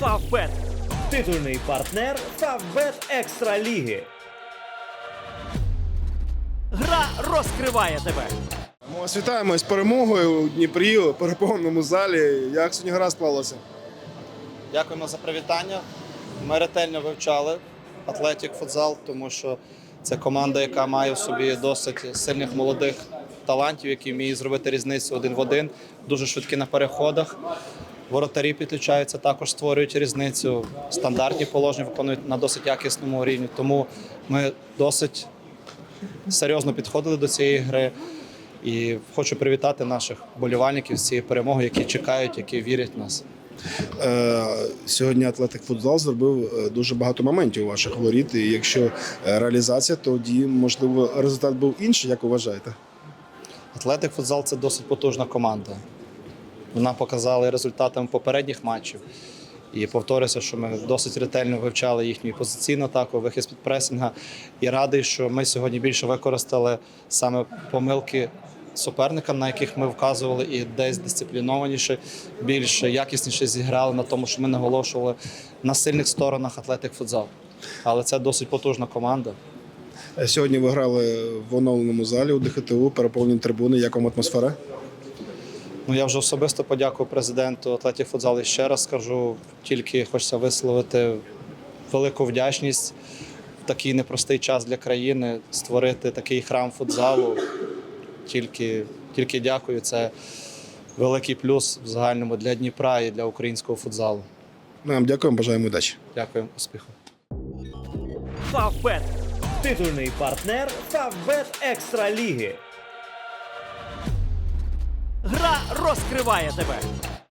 Фавбет. Титульний партнер Фавбет Екстра Ліги. Гра розкриває тебе. Ми вас вітаємо з перемогою у Дніпрі у переповненому залі. Як сьогодні гра склалася? Дякуємо за привітання. Ми ретельно вивчали Атлетік футзал, тому що це команда, яка має в собі досить сильних молодих талантів, які вміють зробити різницю один в один, дуже швидкі на переходах. Воротарі підключаються, також створюють різницю. Стандартні положення виконують на досить якісному рівні. Тому ми досить серйозно підходили до цієї гри. І хочу привітати наших болівальників з цією перемогою, які чекають, які вірять в нас. Е, сьогодні Атлетик футзал зробив е, дуже багато моментів у ваших воріт. І якщо е, реалізація, тоді можливо результат був інший, як вважаєте? Атлетик футзал це досить потужна команда. Вона показала результатами попередніх матчів. І повторюся, що ми досить ретельно вивчали їхню позиційну атаку, вихід з-під пресінга. І радий, що ми сьогодні більше використали саме помилки суперника, на яких ми вказували, і десь дисциплінованіше, більш якісніше зіграли на тому, що ми наголошували на сильних сторонах Атлетик футзал. Але це досить потужна команда. Сьогодні ви грали в оновленому залі у ДХТУ, переповнені трибуни. Як вам атмосфера? Ну, я вже особисто подякую президенту Атлетів футзал і ще раз скажу. Тільки хочеться висловити велику вдячність в такий непростий час для країни створити такий храм футзалу. Тільки, тільки дякую. Це великий плюс в загальному для Дніпра і для українського футзалу. Ми вам дякуємо, бажаємо удачі. Дякую, успіху. Фавбет. Титульний партнер Фавбет Екстра Ліги. Гра розкриває тебе.